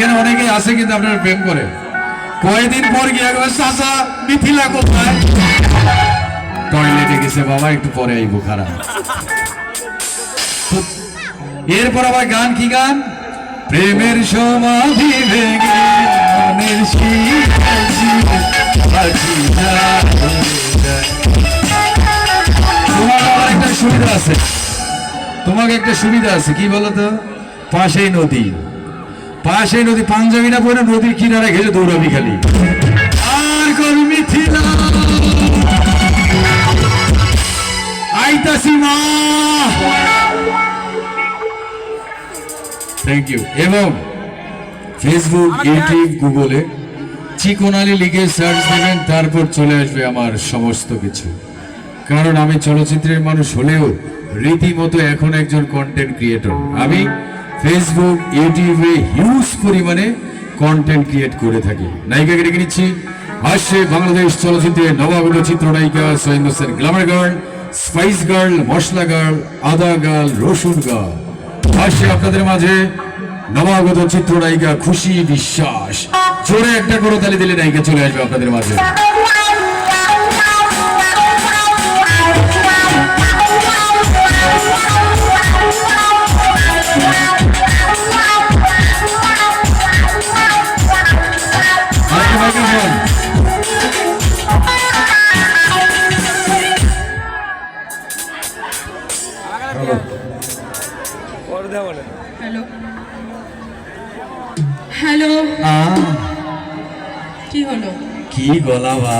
এখানে অনেকেই আছে কিন্তু আপনারা প্রেম করে। কয়েকদিন পর গিয়ে একবার চাচা মিথিলা কোথায়? টয়লেটে গেছে, বাবা, একটু পরে আইবো, খারাপ। এরপর আবার গান, কি গান? প্রেমের সমাধি ভেঙে একটা সুবিধা আছে। তোমাকে একটা সুবিধা আছে, কি বলতো? পাশেই নদী। পাশেই নদী পাঞ্জাবি না পরে নদীর কিনারে ঘেসে দৌড়াবি খালি। আর কবি মিথিলা। আইতাসি মা। থ্যাংক ইউ এবং ফেসবুক ইউটিউব গুগলে চিকোনালি লিখে সার্চ দেবেন তারপর চলে আসবে আমার সমস্ত কিছু। কারণ আমি চলচ্চিত্রের মানুষ হলেও রীতিমতো এখন একজন কন্টেন্ট ক্রিয়েটর আমি ফেসবুক ইউটিউবে হিউজ পরিমাণে কন্টেন্ট ক্রিয়েট করে থাকি। নায়িকাকে ডেকে নিচ্ছি। আসছে বাংলাদেশ চলচ্চিত্রের নবাগত চিত্রনায়িকা Soinno Sen glamour girl spice girl মশলা গার্ল, আদা গার্ল, রসুন গার্ল। আসছে আপনাদের মাঝে নবাগত চিত্রনায়িকা খুশি বিশ্বাস। জোরে একটা করে তালি দিলে নায়িকা চলে আসবে আপনাদের মাঝে। কি হলো? কি গলা বা?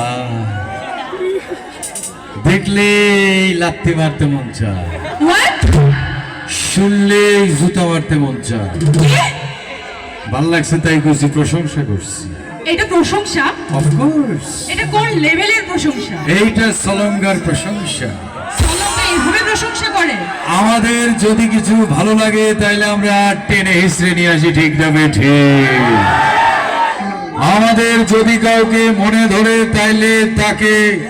লাত্তি মারতে মন চায়। জুতা মারতে মন চায়। ভালো লাগছে তাই করছি প্রশংসা করছি। এটা প্রশংসা? অফকোর্স এটা কোন লেভেলের প্রশংসা? এইটা সলঙ্গার প্রশংসা। এইভাবে প্রশংসা করে? আমাদের যদি কিছু ভালো লাগে তাইলে আমরা টেনে হিসড়ে নিয়ে আসি ঠিক যাবে ঠিক আমাদের যদি কাউকে মনে ধরে তাইলে তাকে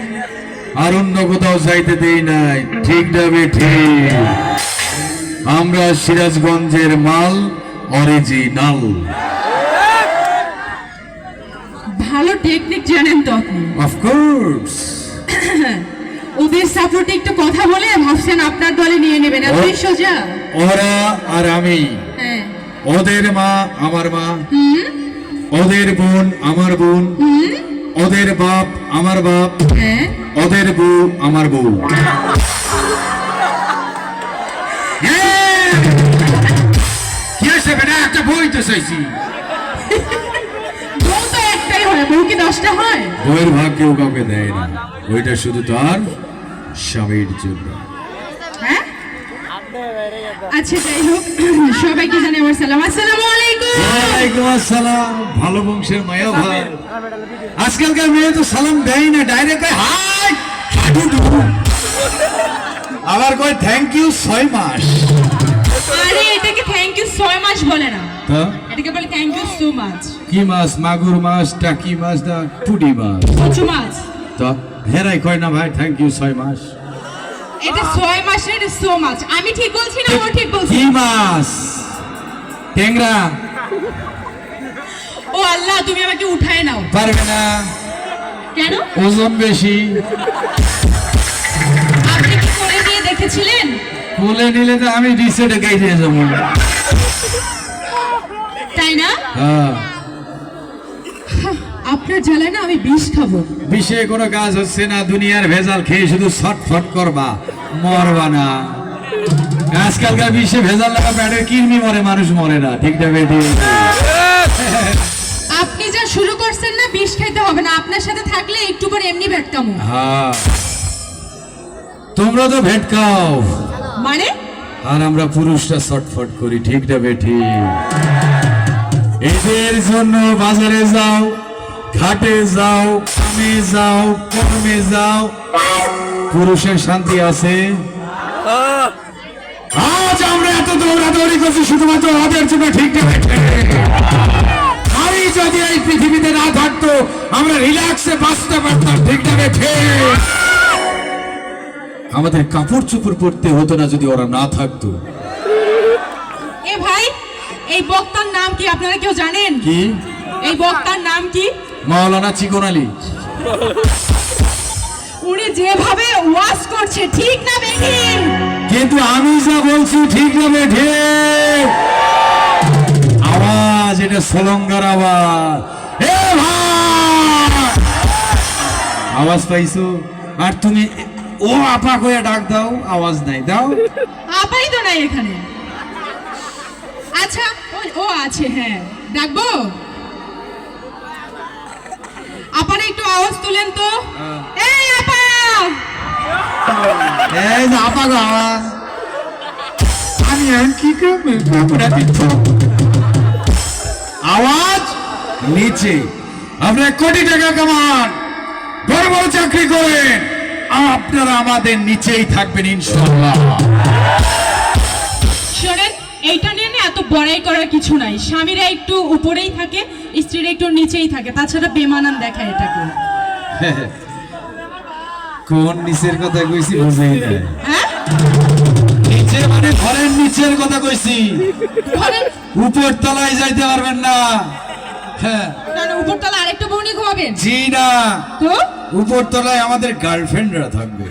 আর অন্য কোথাও যাইতে দেই নাই। ঠিক যাবে ঠিক আমরা সিরাজগঞ্জের মাল অরিজিনাল ভালো টেকনিক জানেন তো আপনি। অফকোর্স ওদের সাপোর্টে একটু কথা বলে ভাবছেন আপনার দলে নিয়ে নেবেন। এতই সোজা। ওরা আর আমি। হ্যাঁ। ওদের মা আমার মা। ওদের বোন আমার বোন। ওদের বাপ আমার বাপ। হ্যাঁ। ওদের বউ আমার বউ। কি একটা বই তো চাইছি। বউ হয় বউ কি দশটা হয়? বইয়ের ভাগ কেউ কাউকে দেয় না। ওইটা শুধু তার স্বামীর জন্য। হ্যাঁ আচ্ছা যাই হোক সবাইকে জানাই আমার সালাম। আসসালামু আলাইকুম। ওয়ালাইকুম আসসালাম। ভালো বংশের মায়া ভাই আজকালকার মেয়ে তো সালাম দেয় না ডাইরেক্ট হাই। আবার কয় থ্যাংক ইউ ছয় মাস। আরে এটাকে থ্যাংক ইউ ছয় মাস বলে না। তা? এটাকে বলে থ্যাংক ইউ সো মাচ কি মাছ মাগুর মাছ টাকি মাছ না পুটি মাছ? কচু মাছ। তো হেরাই কয় না ভাই থ্যাংক ইউ ছয় মাস। এটা ছয় মাসের সো মাচ আমি ঠিক বলছি না ও ঠিক বলছি কি মাছ ট্যাংরা। ও আল্লাহ তুমি আমাকে উঠায় নাও। পারবে না। কেন? ওজন বেশি। আপনি কি করে দিয়ে দেখেছিলেন? কোলে নিলে তো আমি রিসেটে গাইতে যাব। তাই না? হ্যাঁ। আপনার জ্বালায় না আমি বিষ খাব। বিষে কোনো কাজ হচ্ছে না দুনিয়ার ভেজাল খেয়ে শুধু ছটফট করবা। মরবা না। আজকালকার বিশ্বে ভেজাল লাগা প্যাডের কিডনি মরে মানুষ মরে না। ঠিক না বেটি? আপনি যা শুরু করছেন না বিষ খাইতে হবে না। আপনার সাথে থাকলে একটু পরে এমনি ভেটকামো হ্যাঁ। তোমরা তো ভেট খাও। মানে? আর আমরা পুরুষরা ছটফট করি ঠিক না বেটি? এদের জন্য বাজারে যাও ঘাটে যাও কামে যাও কর্মে যাও। পুরুষের শান্তি আছে? আজ আমরা এত দৌড়াদৌড়ি করছি শুধুমাত্র ওদের জন্য ঠিক আমি যদি এই পৃথিবীতে না থাকতো আমরা রিল্যাক্সে বাঁচতে পারতাম ঠিক না আমাদের কাপড় চোপড় পরতে হতো না যদি ওরা না থাকতো। এ ভাই এই বক্তার নাম কি আপনারা কেউ জানেন? কি? এই বক্তার নাম কি? মাওলানা চিকন আলী। উনি যেভাবে ওয়াজ করছে ঠিক না বেঠিক কিন্তু আমি যা বলছি ঠিক হবে ঠিক। আওয়াজ এটা সলঙ্গার আওয়াজ। এ ভাই! আওয়াজ পাইছো? আর তুমি ও আপা কয়ে ডাক দাও আওয়াজ নাই দাও। আপাই তো নাই এখানে। আচ্ছা ও- ও আছে হ্যাঁ। ডাকবো? আপারে একটু আওয়াজ তুলেন তো। আপা এই যে আপা গো আওয়াজ আমি এখন কি করব কাপড়া দিচ্ছ আওয়াজ নিচে আপনার কোটি টাকা কামান বড় বড় চাকরি করেন আপনারা আমাদের নিচেই থাকবেন ইনশাল্লাহ শোনেন এইটা নিয়ে না এত বড়াই করার কিছু নাই। স্বামীরা একটু উপরেই থাকে স্ত্রীরা একটু নিচেই থাকে। তাছাড়া বেমানান দেখায় এটাকে। কোন নিচের কথা কইছি বুঝেই নাই হ্যাঁ? নিচে মানে ঘরের নিচের কথা কইছি। ঘরের উপর তলায় যাইতে পারবেন না। হ্যাঁ। না, না, উপরতলা আরেকটু বউনি ঘুমাবেন। জি না। তো? উপর তলায় আমাদের গার্লফ্রেন্ডরা থাকবে।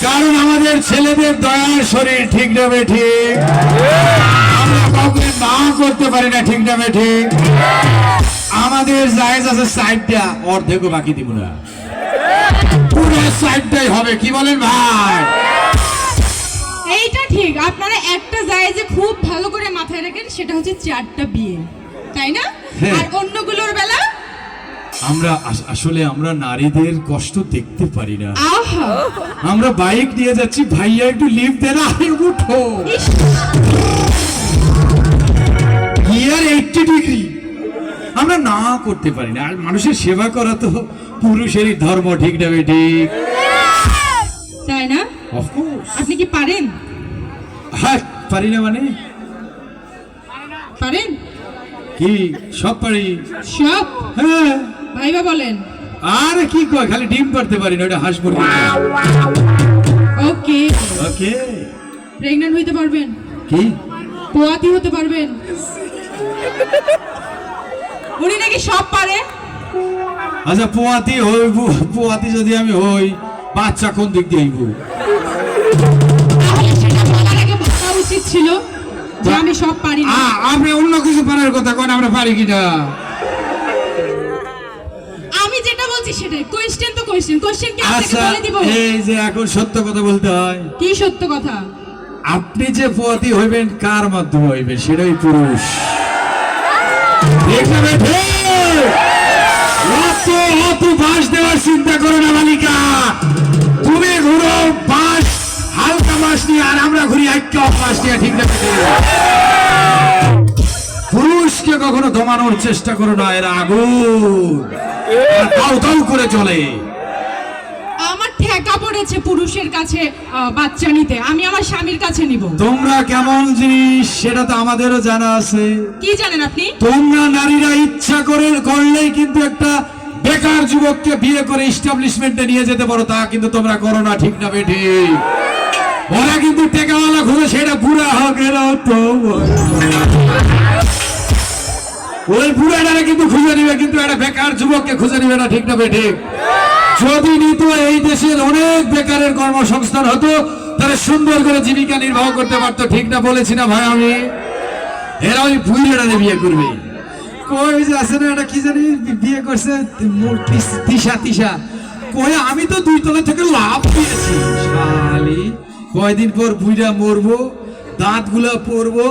কারণ আমাদের ছেলেদের দয়ার শরীর ঠিক না বে ঠিক। আমরা কাউকে না করতে পারি না ঠিক না বে ঠিক। আমাদের জায়েজ আছে সাইডটা অর্ধেকও বাকি দিব না। পুরো সাইডটাই হবে কি বলেন ভাই? এইটা ঠিক। আপনারা একটা যায় যে খুব ভালো করে মাথায় রাখেন সেটা হচ্ছে চারটা বিয়ে। তাই না? হ্যাঁ। আর অন্যগুলোর বেলা? আমরা আসলে আমরা নারীদের কষ্ট দেখতে পারি না। আহা। আমরা বাইক নিয়ে যাচ্ছি ভাইয়া একটু লিফট দেন আরে উঠো। গিয়ার এইটটি ডিগ্রি আমরা না করতে পারি না। আর মানুষের সেবা করা তো পুরুষেরই ধর্ম ঠিক না ঠিক। তাই না? আপনি কি পারেন? হ্যাঁ পারি না মানে? পারেন? কি সব পারি? সব? হ্যাঁ। ভাইবা বলেন। আর কি কয় খালি ডিম পারতে পারি না ওটা হাঁস মুরগি। ওকে। ওকে। প্রেগন্যান্ট হইতে পারবেন। কি? পোয়াতি হতে পারবেন। উনি নাকি সব পারে? আচ্ছা পোয়াতি হইব পোয়াতি যদি আমি হই বাচ্চা কোন দিক দিয়ে হইব ভাবা উচিত ছিল যে আমি সব পারি না। আপনি অন্য কিছু পারার কথা কোন আমরা পারি কিনা? আমি যেটা বলছি সেটাই। কোয়েশ্চেন তো কোয়েশ্চেন কোয়েশ্চেন কি আপনাকে আচ্ছা বলে দিব? এই যে এখন সত্য কথা বলতে হয়। কি সত্য কথা? আপনি যে পতি হইবেন কার মাধ্যমে হইবেন? সেটাই পুরুষ। তুমি ঘুরো বাস হালকা নিয়ে, আর আমরা ঘুরি একটা বাস পুরুষকে কখনো দমানোর চেষ্টা করো না, এরা আগুন। দাউ দাউ করে চলে। ঠেকা পড়েছে পুরুষের কাছে বাচ্চা নিতে। আমি আমার স্বামীর কাছে নিব। তোমরা কেমন জিনিস সেটা তো আমাদেরও জানা আছে। কি জানেন আপনি? তোমরা নারীরা ইচ্ছা করে করলেই কিন্তু একটা বেকার যুবককে বিয়ে করে ইস্টাবলিশমেন্টে নিয়ে যেতে পারো তা কিন্তু তোমরা করো না ঠিক না বেঠি ওরা কিন্তু টেকাওয়ালা ঘুরে সেটা বুড়া হোক এরা ওই বুড়াটারা কিন্তু খুঁজে নিবে কিন্তু একটা বেকার যুবককে খুঁজে নিবে না ঠিক না বেঠি যদি নিত এই দেশের অনেক বেকারের কর্মসংস্থান হতো, তাহলে সুন্দর করে জীবিকা নির্বাহ করতে পারতো, ঠিক না বলেছি না ভাই আমি? এরা ওই বুড়িটা বিয়ে করবে। কই যে না কি জানি, বিয়ে করছে আমি তো দুই তলা থেকে লাভ শালি, কয়দিন পর মরবো দাঁতগুলা পরবো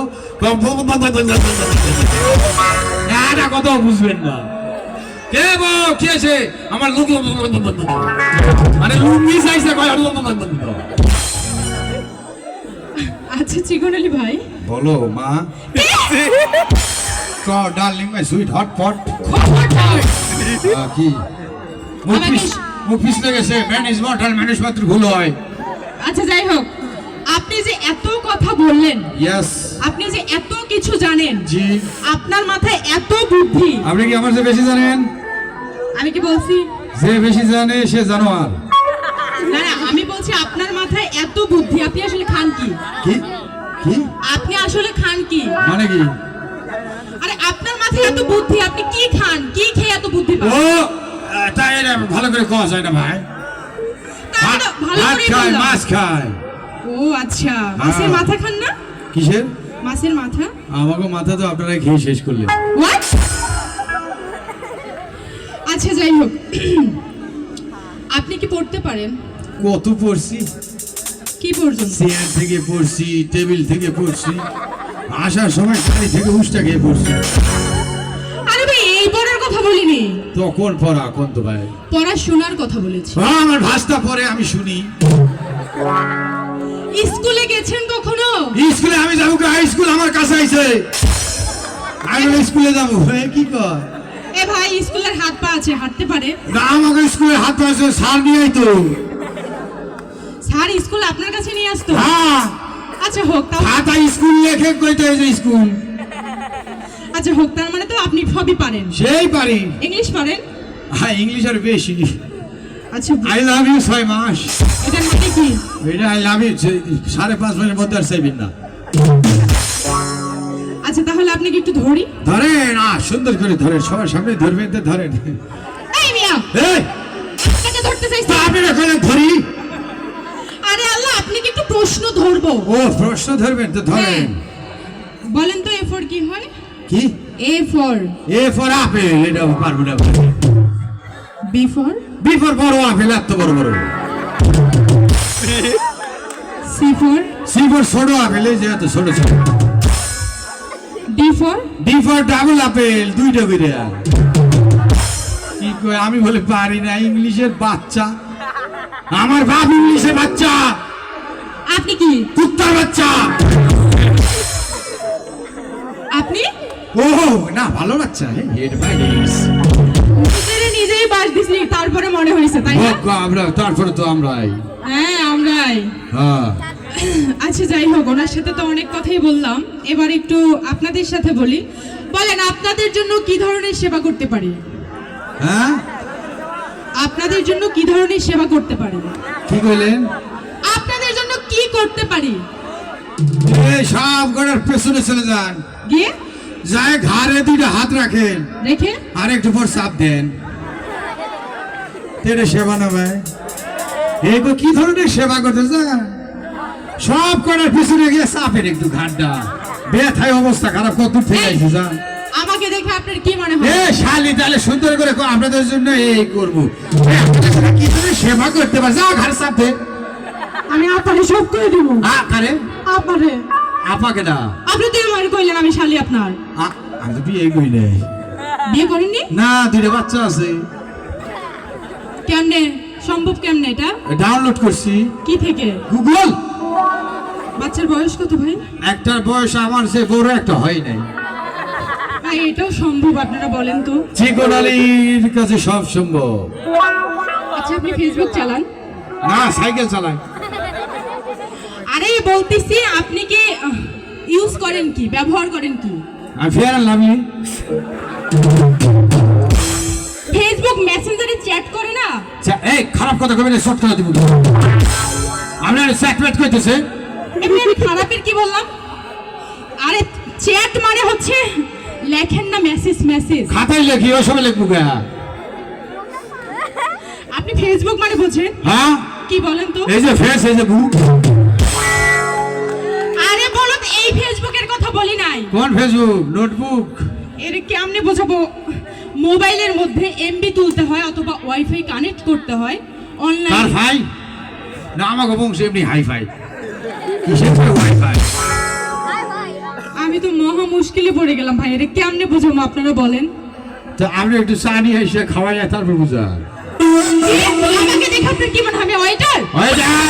এটা কত বুঝবেন না। কে গো? কি আছে আমার লুক মানে লুঙ্গি চাইছে কয় আচ্ছা চিকন আলী ভাই। বলো মা। ক darling my sweet hot pot. কি? মুখ পিছলে গেছে ম্যান ইজ মর্টাল মানুষ মাত্র ভুল হয়। আচ্ছা যাই হোক। আপনি যে এত কথা বললেন ইয়েস আপনি যে এত কিছু জানেন জি। আপনার মাথায় এত বুদ্ধি। আপনি কি আমার চেয়ে বেশি জানেন? আমি কি বলছি? যে বেশি জানে সে জানোয়ার। না না আমি বলছি আপনার মাথায় এত বুদ্ধি আপনি আসলে খান কি? কি? কি? আপনি আসলে খান কি? মানে কি? আরে আপনার মাথায় এত বুদ্ধি আপনি কি খান? কি খেয়ে এত বুদ্ধি পান? ও তাই এটা ভালো করে কওয়া যায় না ভাই। ভালো ভাত খায় মাছ খায়। ও আচ্ছা। মাছের হ্যাঁ। মাথা খান না? কিসের? মাছের মাথা? আমাকে মাথা তো আপনারা খেয়ে শেষ করলেন। হোয়াট আচ্ছা যাই হোক। আপনি কি পড়তে পারেন? কত পড়ছি? কি পড়ছেন? চেয়ার থেকে পড়ছি টেবিল থেকে পড়ছি আসার সময় গাড়ি থেকে উষ্টা খেয়ে পড়ছি। আরে ভাই এই পড়ার কথা বলিনি। তখন পড়া কোন তো ভাই। পড়াশোনার কথা বলেছি। আমার ভাষটা পরে আমি শুনি। স্কুলে গেছেন কখনো? স্কুলে আমি যাব হাই স্কুল আমার কাছে আইছে। আমি স্কুলে যাব? এ, কি কর এ ভাই স্কুলের হাত পা আছে হাঁটতে পারে? না আমাকে স্কুলে হাত পাশে সার নিয়ে আইতো। স্যার স্কুল আপনার কাছে নিয়ে আসতো? হ্যাঁ। আচ্ছা হোক তাও স্কুল লেখে কইতে হয়েছে স্কুল। আচ্ছা হোক তার মানে তো আপনি সবই পারেন। সেই পারি। ইংলিশ পারেন? হ্যাঁ ইংলিশ আর বেশি। আচ্ছা আই লাভ ইউ ছয় মাস। এটার মানে কি? এটা আই লাভ ইউ সাড়ে পাঁচ মাসের মধ্যে আর চাইবেন না। তাহলে আপনাকে একটু ধরি। ধরেন আ সুন্দর করে ধরেন সবার সামনে ধরবেন তো ধরেন। এই মিয়া এই! আপনাকে ধরতে চাইছি। তা আপনি না ধরি? আরে আল্লাহ আপনি কি একটু প্রশ্ন ধরবো। ও প্রশ্ন ধরবেন তো ধরেন। বলেন তো এ ফর কি হয়? কি? A for A for apple এটা পারব না বি ফর বি ফর বড় আপেল এত বড় বড়। সি ফর সি ফর ছোট আপেল এই যে এত ছোট ছোট। D for D for double apple দুইটা করে কি কই আমি বলে পারি না ইংলিশের বাচ্চা। আমার বাপ ইংলিশের বাচ্চা। আপনি কি? কুত্তার বাচ্চা। আপনি? ও না ভালো বাচ্চা হেড বাই নিস নিজেরে নিজেই বাস দিছি তারপরে মনে হয়েছে তাই না? আমরা তারপরে তো আমরাই। হ্যাঁ আমরাই। হ্যাঁ। আচ্ছা যাই হোক ওনার সাথে তো অনেক কথাই বললাম। এবার একটু আপনাদের সাথে বলি। বলেন আপনাদের জন্য কি ধরনের সেবা করতে পারি? হ্যাঁ? আপনাদের জন্য কি ধরনের সেবা করতে পারি? কি কইলেন? আপনাদের জন্য কি করতে পারি? সব গড়ার পেছনে চলে যান। গিয়ে? যায় ঘাড়ে দুইটা হাত রাখেন। রেখে? আর একটু পর চাপ দেন। তেরে সেবা না ভাই? এই কি ধরনের সেবা করতে যান? সব করার পিছনে গিয়ে চাপেন একটু ঘাটটা। ব্যথায় অবস্থা খারাপ কত থেকে আইছে যান আমাকে দেখে আপনার কি মনে হয়? এ শালি তাহলে সুন্দর করে আপনাদের জন্য এই করব। কি ধরনের সেবা করতে দে। আমি আপনারে সব করে দিব। আ আপনারে আপাকে না। আপনি তো আমার কইলেন আমি শালি আপনার। আমি তো বিয়ে করি নাই। বিয়ে করেননি? না দুইটা বাচ্চা আছে। কেমনে? সম্ভব কেমনে এটা? ডাউনলোড করছি। কি থেকে? গুগল বাচ্চার বয়স কত ভাই? একটার বয়স আমার সে বড় একটা হয় নাই। ভাই এটাও সম্ভব আপনারা বলেন তো? চিকন আলীর কাছে সব সম্ভব। আচ্ছা আপনি ফেসবুক চালান। না সাইকেল চালায় আরে বলতেছি আপনি কি ইউজ করেন কি? ব্যবহার করেন কি? আমি ফেয়ার লাভলি ফেসবুক মেসেঞ্জারে চ্যাট করে না? এই খারাপ কথা কবে শর্ট করে দিব। আপনার স্যাকলেট কইতেছে এমনি আমি খারাপের কি বললাম? আরে চ্যাট মানে হচ্ছে লেখেন না মেসেজ মেসেজ খাতায় লেখি ওই সময় লিখব গা আপনি ফেসবুক মানে বোঝেন? হ্যাঁ? কি বলেন তো? এই যে ফেস এই যে বুক আরে বলো তো, এই ফেসবুকের কথা বলি নাই। কোন ফেসবুক নোটবুক এর কেমনে বোঝাবো? মোবাইলের মধ্যে এমবি তুলতে হয় অথবা ওয়াইফাই কানেক্ট করতে হয়। তার অনলাইন ভাই না আমাকে বংশ এমনি হাই ফাই কিসের ওয়াইফাই আমি তো মহা মুশকিলে পড়ে গেলাম ভাই এটা কেমনে বোঝাবো আপনারা বলেন? তো আপনি একটু চা নিয়ে এসে খাওয়াই তারপর বুঝা আমাকে দেখে আপনার কি মনে ওয়েটার? ওয়েটার?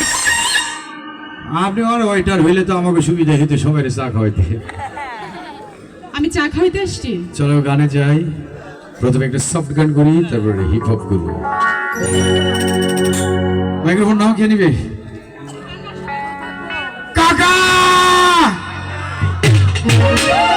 আপনি আর ওয়েটার হইলে তো আমাকে সুবিধা হইতে সবাই চা খাওয়াইতে। আমি চা খাইতে আসছি? চলো গানে যাই। প্রথমে একটা সফট গান করি তারপরে হিপ হপ করব। মাইক্রোফোন নাও কে নিবে? Música